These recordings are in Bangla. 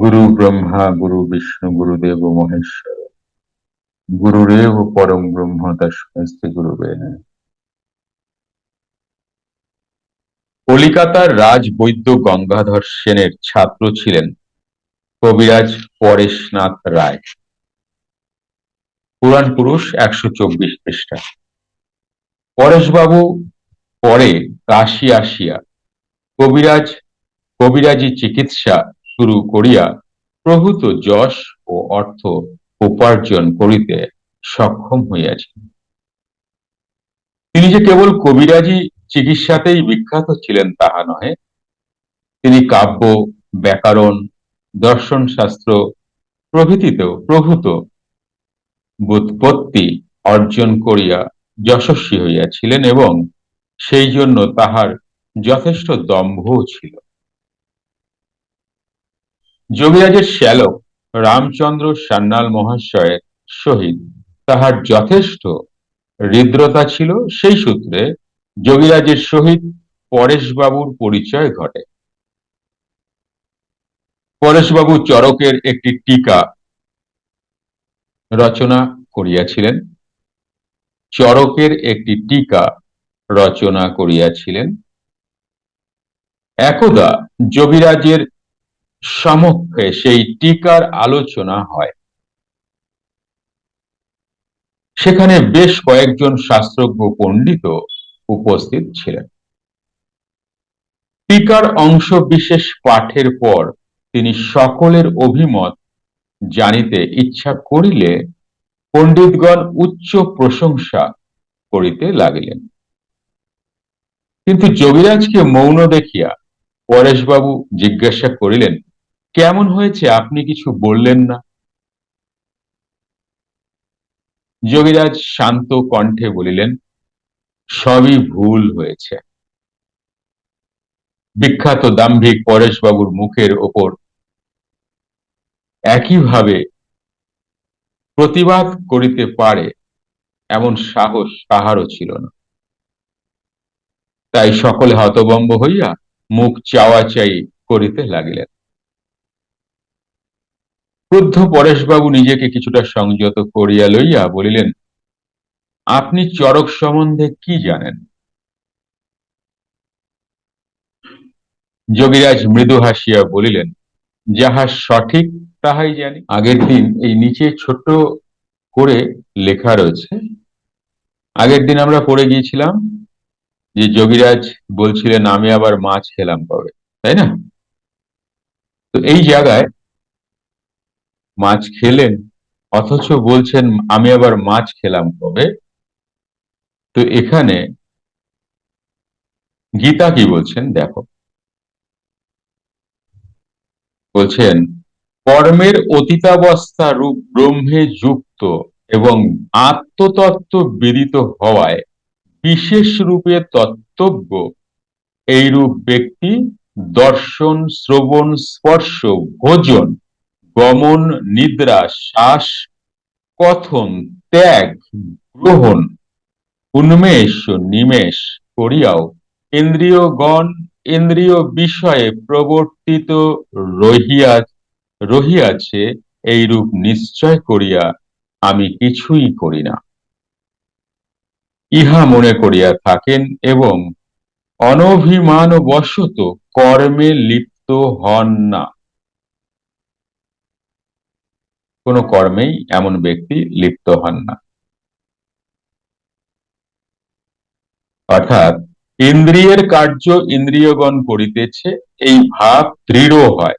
গুরু ব্রহ্মা, গুরু বিষ্ণু গুরুদেব মহেশ্বর। গুরুরেব পরম ব্রহ্ম, তস্মস্তি নমঃ। কলিকাতার রাজবৈদ্য গঙ্গাধর সেনের ছাত্র ছিলেন কবিরাজ পরেশনাথ রায়। পুরাণ পুরুষ একশো চব্বিশ পৃষ্ঠা। পরেশবাবু পরে কাশি আসিয়া কবিরাজ, কবিরাজি চিকিৎসা শুরু করিয়া প্রভূত যশ ও অর্থ উপার্জন করিতে সক্ষম হইয়াছেন তিনি যে কেবল কবিরাজি চিকিৎসাতেই বিখ্যাত ছিলেন তাহা নহে, তিনি কাব্য, ব্যাকরণ দর্শন শাস্ত্র প্রভৃতিতেও প্রভূত বুৎপত্তি অর্জন করিয়া যশস্বী হইয়াছিলেন এবং সেই জন্য তাহার যথেষ্ট দম্ভও ছিল। যোগীরাজের শ্যালক রামচন্দ্র সান্যাল মহাশয়ের সহিত তাহার যথেষ্ট হৃদ্রতা ছিল, সেই সূত্রে যোগীরাজের সহিত পরেশবাবুর পরিচয় ঘটে। পরেশবাবু চরকের একটি টিকা রচনা করিয়াছিলেন। চরকের একটি টিকা রচনা করিয়াছিলেন। একদা যোগীরাজের সমক্ষে সেই টিকার আলোচনা হয়। সেখানে বেশ কয়েকজন শাস্ত্রজ্ঞ পণ্ডিত উপস্থিত ছিলেন। টিকার অংশ বিশেষ পাঠের পর তিনি সকলের অভিমত জানিতে ইচ্ছা করিলে পণ্ডিতগণ উচ্চ প্রশংসা করিতে লাগিলেন। কিন্তু যোগীরাজকে মৌন দেখিয়া পরেশবাবু জিজ্ঞাসা করিলেন কেমন হয়েছে? আপনি কিছু বললেন না। যোগীরাজ শান্ত কণ্ঠে বলিলেন, সবই ভুল হয়েছে। বিখ্যাত দাম্ভিক পরেশবাবুর মুখের ওপর একইভাবে প্রতিবাদ করিতে পারে এমন সাহস তাহারও ছিল না। তাই সকলে হতবম্ব হইয়া মুখ চাওয়া চাই করিতে লাগিলেন। ক্রুদ্ধ পরেশবাবু নিজেকে কিছুটা সংযত করিয়া লইয়া বলিলেন, আপনি চরক সম্বন্ধে কি জানেন? যোগীরাজ মৃদু হাসিয়া বলিলেন, যাহা সঠিক, তাহাই জানি। আগের দিন এই নিচে ছোট করে লেখা রয়েছে। আগের দিন আমরা পড়ে গিয়েছিলাম যে যোগীরাজ বলছিলেন, আমি আবার মাছ খেলাম কবে? তাই না? তো এই জায়গায় মাছ খেলেন, অথচ বলছেন, আমি আবার মাছ খেলাম কবে? তো এখানে গীতা কি বলছেন? দেখো। বলছেন, কর্মের অতীতাবস্থা রূপ ব্রহ্মে যুক্ত এবং আত্মতত্ত্ব বিদিত হওয়ায় বিশেষ রূপে তত্ত্বজ্ঞ। এইরূপ ব্যক্তি দর্শন, শ্রবণ, স্পর্শ, ভোজন গমন, নিদ্রা, শ্বাস, কথন, ত্যাগ, গ্রহণ, উন্মেষ, নিমেষ করিয়াও ইন্দ্রিয়গণ ইন্দ্রিয় বিষয়ে প্রবর্তিত রহিয়া, রহিয়াছে, এইরূপ নিশ্চয় করিয়া আমি কিছুই করি না। ইহা মনে করিয়া থাকেন এবং অনভিমান বশত কর্মে লিপ্ত হন না। কোন কর্মেই এমন ব্যক্তি লিপ্ত হন না। অর্থাৎ ইন্দ্রিয়ের কার্য ইন্দ্রিয়গণ করিতেছে, এই ভাব দৃঢ় হয়।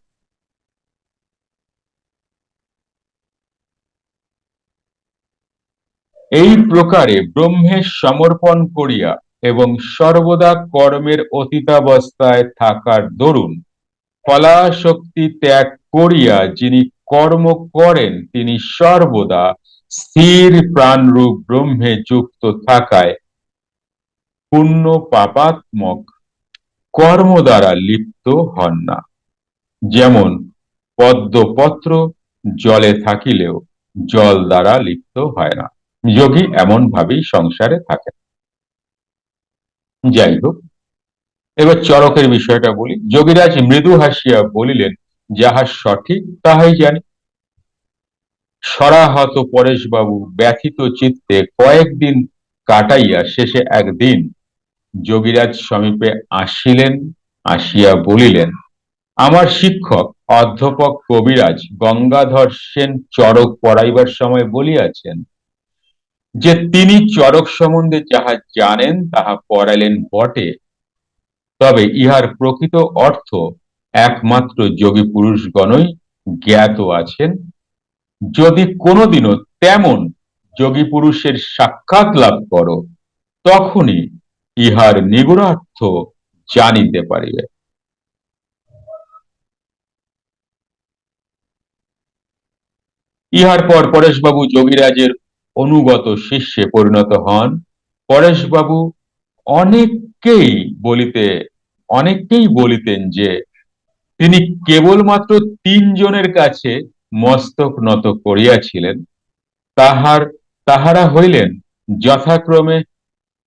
এই প্রকারে ব্রহ্মের সমর্পণ করিয়া এবং সর্বদা কর্মের অতীতাবস্থায় থাকার দরুন, ফলাশক্তি ত্যাগ করিয়া যিনি কর্ম করেন, তিনি সর্বদা স্থির প্রাণরূপ ব্রহ্মে যুক্ত থাকায় পুণ্য পাপাত্মক কর্ম দ্বারা লিপ্ত হন না। যেমন পদ্মপত্র জলে থাকিলেও জল দ্বারা লিপ্ত হয় না। যোগী এমন ভাবেই সংসারে থাকে যাই হোক, এবার চরকের বিষয়টা বলি। যোগীরাজ মৃদু হাসিয়া বলিলেন যাহা সঠিক, তাহাই জানি। সরাহত পরেশবাবু ব্যথিত চিত্তে কয়েকদিন কাটাইয়া শেষে একদিন যোগীরাজ সমীপে আসিলেন, আসিয়া বলিলেন, আমার শিক্ষক, অধ্যাপক কবিরাজ গঙ্গাধর সেন চরক পড়াইবার সময় বলিয়াছেন যে, তিনি চরক সম্বন্ধে যাহা জানেন, তাহা পড়াইলেন বটে। তবে ইহার প্রকৃত অর্থ একমাত্র যোগী পুরুষগণই জ্ঞাত আছেন। যদি কোনোদিনও তেমন যোগী পুরুষের সাক্ষাৎ লাভ করো, তখনই ইহার নিগুড়ার্থ জানিতে পারিবে। ইহার পর পরেশবাবু যোগীরাজের অনুগত শিষ্যে পরিণত হন। পরেশবাবু অনেককেই বলিতে, অনেককেই বলিতেন যে তিনি কেবলমাত্র তিনজনের কাছে মস্তক নত করিয়াছিলেন। তাহার, তাহারা হইলেন যথাক্রমে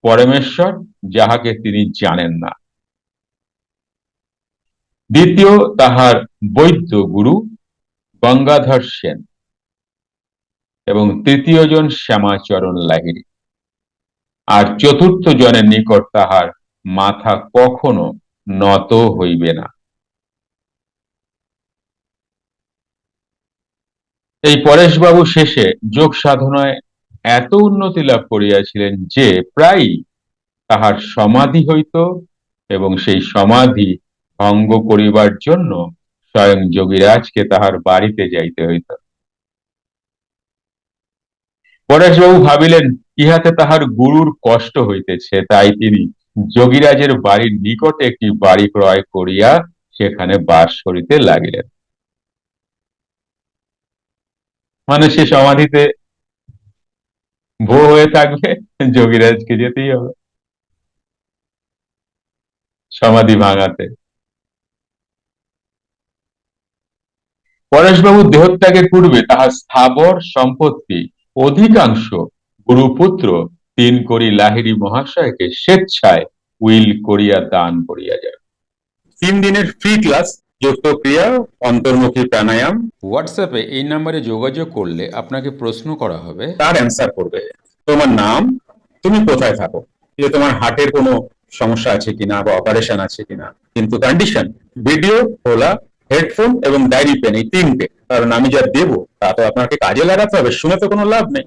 পরমেশ্বর, যাহাকে তিনি জানেন না। দ্বিতীয় তাহার বৈদ্য গুরু গঙ্গাধর সেন এবং তৃতীয় জন শ্যামাচরণ লাহিড়ী। আর চতুর্থ জনের নিকট তাহার মাথা কখনো নত হইবে না। এই পরেশবাবু শেষে যোগ সাধনায় এত উন্নতি লাভ করিয়াছিলেন যে প্রায়ই তাহার সমাধি হইত এবং সেই সমাধি ভঙ্গ করিবার জন্য স্বয়ং যোগীরাজকে তাহার বাড়িতে যাইতে হইত। পরেশবাবু ভাবিলেন, ইহাতে তাহার গুরুর কষ্ট হইতেছে, তাই তিনি যোগীরাজের বাড়ির নিকটে একটি বাড়ি ক্রয় করিয়া সেখানে বাস করিতে লাগিলেন। মানে সে সমাধিতে ভো হয়ে থাকবে যোগীরাজকে যেতেই হবে। সমাধি ভাঙাতে। পরেশবাবু দেহত্যাগের পূর্বে তাহার স্থাবর সম্পত্তি অধিকাংশ গুরুপুত্র তিন করি লাহিড়ী মহাশয়কে স্বেচ্ছায় উইল করিয়া দান করিয়া যায় তিন দিনের ফ্রি ক্লাস যুক্ত ক্রিয়া অন্তর্মুখী প্রাণায়াম। হোয়াটসঅ্যাপে এই নম্বরে যোগাযোগ করলে আপনাকে প্রশ্ন করা হবে। তার অ্যান্সার করবে। তোমার নাম তুমি কোথায় থাকো? যে তোমার হার্টের কোনো সমস্যা আছে কিনা বা অপারেশন আছে কিনা। কিন্তু কন্ডিশন ভিডিও খোলা হেডফোন এবং ডায়েরি পেন এই তিনটে। কারণ আমি যা দেবো তা তো আপনাকে কাজে লাগাতে হবে শুনে তো কোনো লাভ নেই।